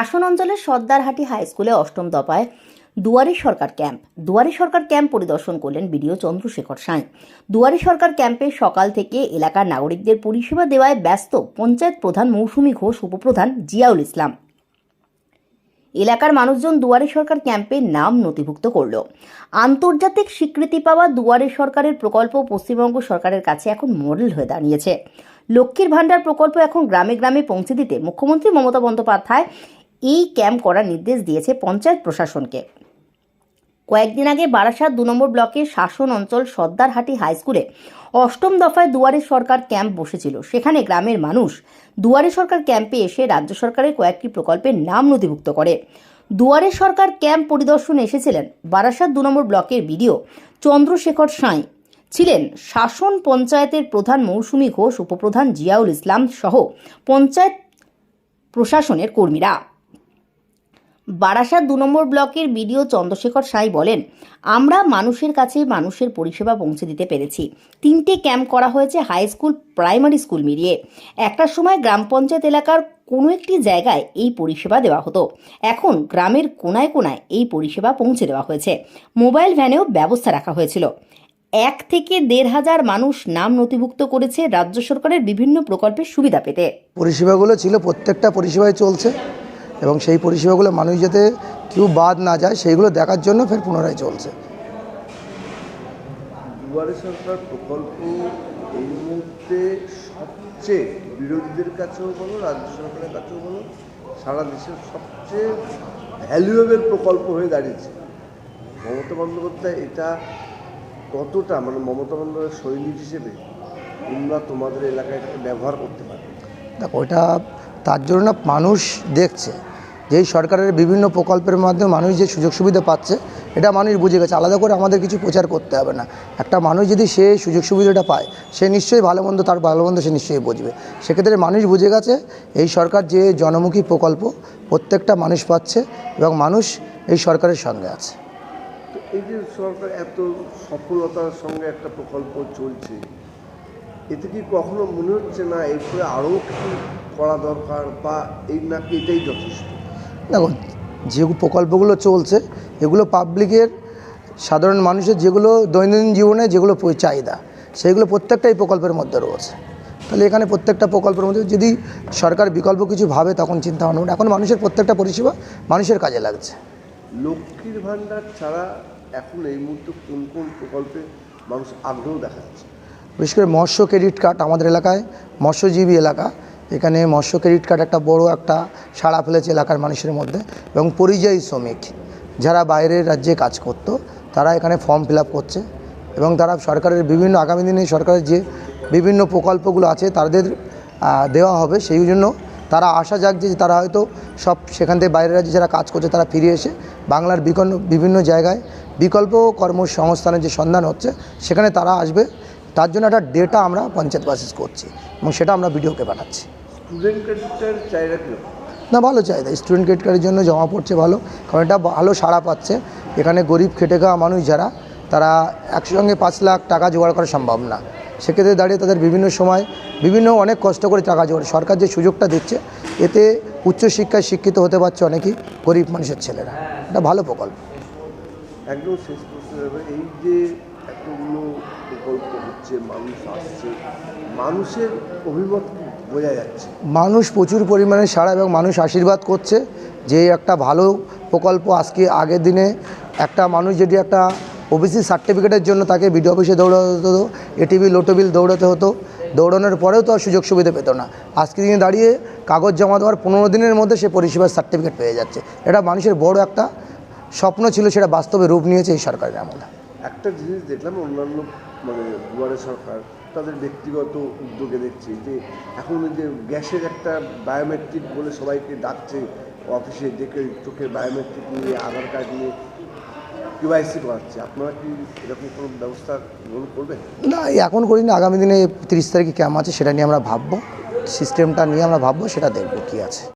শাসন অঞ্চলের সর্দারহাটি হাই স্কুলে অষ্টম দফায় দুয়ারি সরকার ক্যাম্প। দুয়ারি সরকার ক্যাম্প পরিদর্শন করলেন বিডিও চন্দ্রশেখর সাঁই। দুয়ারি সরকার ক্যাম্পে সকাল থেকে এলাকার নাগরিকদের পরিষেবা দেওয়ায় ব্যস্ত পঞ্চায়েত প্রধান মৌসুমী ঘোষ, উপপ্রধান জিয়াউল ইসলাম। এলাকার মানুষজন দুয়ারে সরকার ক্যাম্পে নাম নথিভুক্ত করল। আন্তর্জাতিক স্বীকৃতি পাওয়া দুয়ারে সরকারের প্রকল্প পশ্চিমবঙ্গ সরকারের কাছে এখন মডেল হয়ে দাঁড়িয়েছে। লক্ষ্মীর ভাণ্ডার প্রকল্প এখন গ্রামে গ্রামে পৌঁছে দিতে মুখ্যমন্ত্রী মমতা বন্দ্যোপাধ্যায় এই ক্যাম্প করার নির্দেশ দিয়েছে পঞ্চায়েত প্রশাসনকে। কয়েকদিন আগে বারাসাত দু নম্বর ব্লকের শাসন অঞ্চল সর্দারহাটি হাই স্কুলে অষ্টম দফায় দুয়ারে সরকার ক্যাম্প বসেছিল। সেখানে গ্রামের মানুষ দুয়ারে সরকার ক্যাম্পে এসে রাজ্য সরকারের কয়েকটি প্রকল্পের নাম নথিভুক্ত করে। দুয়ারে সরকার ক্যাম্প পরিদর্শনে এসেছিলেন বারাসাত দু নম্বর ব্লকের বিডিও চন্দ্রশেখর সাঁই। ছিলেন শাসন পঞ্চায়েতের প্রধান মৌসুমী ঘোষ, উপপ্রধান জিয়াউল ইসলাম সহ পঞ্চায়েত প্রশাসনের কর্মীরা। বারাসাত দু নম্বর ব্লকের বিডিও চন্দ্রশেখর সাই বলেন, আমরা মানুষের কাছে মানুষের পরিষেবা পৌঁছে দিতে পেরেছি। তিনটে ক্যাম্প করা হয়েছে হাই স্কুল, প্রাইমারি স্কুল মিলিয়ে। একটা সময় গ্রাম পঞ্চায়েত এলাকার কোনো একটি জায়গায় এই পরিষেবা দেওয়া হতো। এখন গ্রামের কোনায় কোনায় এই পরিষেবা পৌঁছে দেওয়া হয়েছে। মোবাইল ভ্যানেও ব্যবস্থা রাখা হয়েছিল। এক থেকে দেড় হাজার মানুষ নাম নথিভুক্ত করেছে রাজ্য সরকারের বিভিন্ন প্রকল্পের সুবিধা পেতে। পরিষেবাগুলো ছিল, প্রত্যেকটা পরিষেবায় চলছে। এবং সেই পরিষেবাগুলো মানুষ যাতে কেউ বাদ না যায় সেইগুলো দেখার জন্য ফের পুনরায় চলছে। দুয়ারে সরকার প্রকল্প এই মুহূর্তে সবচেয়ে বিরোধীদের কাছেও বলো রাজ্য সরকারের কাছেও বলো সারা দেশের সবচেয়ে ভ্যালুয়েবল প্রকল্প হয়ে দাঁড়িয়েছে। মমতা বন্দ্যোপাধ্যায় এটা কতটা মানে মমতা বন্দ্যোপাধ্যায় সৈনিক হিসেবে তোমরা তোমাদের এলাকায় ব্যবহার করতে পারবে? দেখো ওটা তার জন্য মানুষ দেখছে। যে এই সরকারের বিভিন্ন প্রকল্পের মাধ্যমে মানুষ যে সুযোগ সুবিধা পাচ্ছে, এটা মানুষ বুঝে গেছে। আলাদা করে আমাদের কিছু প্রচার করতে হবে না। একটা মানুষ যদি সে সুযোগ সুবিধাটা পায়, সে নিশ্চয়ই ভালো মন্দ, তার ভালো মন্দ সে নিশ্চয়ই বুঝবে। সেক্ষেত্রে মানুষ বুঝে গেছে, এই সরকার যে জনমুখী প্রকল্প প্রত্যেকটা মানুষ পাচ্ছে এবং মানুষ এই সরকারের সঙ্গে আছে। এই যে সরকার এত সফলতার সঙ্গে একটা প্রকল্প চলছে এতে কি কখনো মনে হচ্ছে না এরপরে আরও কিছু করা দরকার বা এই নাকি এটাই যথেষ্ট? দেখো যে প্রকল্পগুলো চলছে এগুলো পাবলিকের সাধারণ মানুষের যেগুলো দৈনন্দিন জীবনে যেগুলো চাহিদা সেইগুলো প্রত্যেকটাই প্রকল্পের মধ্যে রয়েছে। তাহলে এখানে প্রত্যেকটা প্রকল্পের মধ্যে যদি সরকার বিকল্প কিছু ভাবে তখন চিন্তা ভাবনা। এখন মানুষের প্রত্যেকটা পরিষেবা মানুষের কাজে লাগছে। লক্ষ্মীর ভাণ্ডার ছাড়া এখন এই মুহূর্তে কোন কোন প্রকল্পে মানুষ আগ্রহ দেখাচ্ছে বিশেষ করে মৎস্য ক্রেডিট কার্ড আমাদের এলাকায়, মৎস্যজীবী এলাকা। এখানে মৎস্য ক্রেডিট কার্ড একটা বড় একটা সাড়া ফেলেছে এলাকার মানুষের মধ্যে এবং পরিযায়ী শ্রমিক যারা বাইরের রাজ্যে কাজ করত, তারা এখানে ফর্ম ফিল করছে এবং তারা সরকারের বিভিন্ন, আগামী দিনে সরকারের যে বিভিন্ন প্রকল্পগুলো আছে তাদের দেওয়া হবে। সেই জন্য তারা আশা জাগছে যে তারা হয়তো সব সেখান থেকে বাইরের রাজ্যে যারা কাজ করছে তারা ফিরে এসে বাংলার বিভিন্ন জায়গায় বিকল্প কর্মসংস্থানের যে সন্ধান হচ্ছে, সেখানে তারা আসবে। তার জন্য একটা ডেটা আমরা পঞ্চায়েত বাসিস করছি এবং সেটা আমরা ভিডিওকে পাঠাচ্ছি স্টুডেন্ট ক্রেডিটের চাহিদা না ভালো চাহিদা। স্টুডেন্ট ক্রেডিট কার্ডের জন্য জমা পড়ছে ভালো কারণ এটা ভালো সাড়া পাচ্ছে। এখানে গরিব খেটে খাওয়া মানুষ যারা তারা একসঙ্গে পাঁচ লাখ টাকা জোগাড় করা সম্ভব না। সেক্ষেত্রে দাঁড়িয়ে তাদের বিভিন্ন সময় বিভিন্ন অনেক কষ্ট করে টাকা জোগাড়। সরকার যে সুযোগটা দিচ্ছে এতে উচ্চশিক্ষায় শিক্ষিত হতে পারছে অনেকেই গরিব মানুষের ছেলেরা। এটা ভালো প্রকল্প। একদম শেষ এই যে এতগুলো প্রকল্প হচ্ছে, মানুষ আসছে। মানুষের অভিমত বোঝা যাচ্ছে। মানুষ প্রচুর পরিমাণে সাড়া এবং মানুষ আশীর্বাদ করছে যে একটা ভালো প্রকল্প আজকে, আগের দিনে একটা মানুষ যদি একটা ওবিসি সার্টিফিকেটের জন্য তাকে বিডিও অফিসে দৌড়াতে হতো এটিভি লোটোবিল দৌড়াতে হতো, দৌড়ানোর পরেও তো সুযোগ সুবিধা পেত না। আজকে দিনে দাঁড়িয়ে কাগজ জমা দেওয়ার পনেরো দিনের মধ্যে সে পরিষেবার সার্টিফিকেট পেয়ে যাচ্ছে। এটা মানুষের বড় একটা স্বপ্ন ছিল, সেটা বাস্তবে রূপ নিয়েছে এই সরকারের আমলে। একটা জিনিস দেখলাম অন্যান্য মানে দুয়ারে সরকার, তাদের ব্যক্তিগত উদ্যোগে দেখছি যে এখন যে গ্যাসের একটা বায়োমেট্রিক বলে সবাইকে ডাকছে অফিসে ডেকে চোখের বায়োমেট্রিক নিয়ে, আধার কার্ড নিয়ে কেওয়াইসি করাচ্ছে। আপনারা কি এরকম কোনো ব্যবস্থা গ্রহণ করবেন? না এখন করি না। আগামী দিনে তিরিশ তারিখে ক্যাম্প আছে, সেটা নিয়ে আমরা ভাববো। সিস্টেমটা নিয়ে আমরা ভাববো, সেটা দেখব কী আছে।